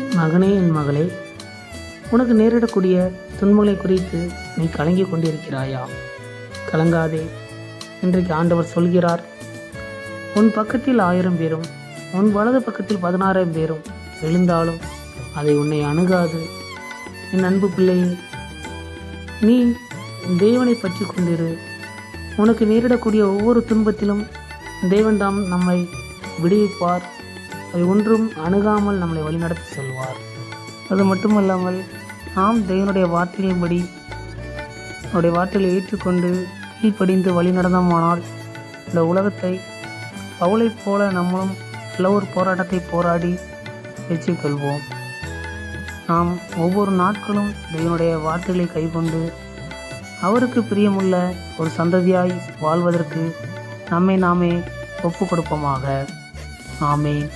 மகனே என் மகளே உனக்கு நேரிடக்கூடிய துன்பங்களை குறித்து நீ கலங்கி கொண்டிருக்கிறாயா? கலங்காதே இன்றைக்கு ஆண்டவர் சொல்கிறார் உன் பக்கத்தில் ஆயிரம் பேரும் உன் வலது பக்கத்தில் பதினாறாயிரம் பேரும் எழுந்தாலும் அதை உன்னை அணுகாது. என் அன்பு பிள்ளையே நீ தேவனை பற்றி கொண்டிரு. உனக்கு நேரிடக்கூடிய ஒவ்வொரு துன்பத்திலும் தேவன்தாம் நம்மை விடுவிப்பார். அவை ஒன்றும் அணுகாமல் நம்மளை வழிநடத்தி செல்வார். அது மட்டுமல்லாமல் நாம் தேவனுடைய வார்த்தையின்படி அவருடைய வார்த்தைகளை ஏற்றுக்கொண்டு கீழ்ப்படிந்து வழி நடந்தோமானால் இந்த உலகத்தை பவுளைப் போல நம்மளும் நல்ல ஒரு போராட்டத்தை போராடி வெற்றி கொள்வோம். நாம் ஒவ்வொரு நாட்களும் தேவனுடைய வார்த்தைகளை கைக்கொண்டு அவருக்கு பிரியமுள்ள ஒரு சந்ததியாய் வாழ்வதற்கு நம்மை நாமே ஒப்பு கொடுப்போமாக ஆமேன்.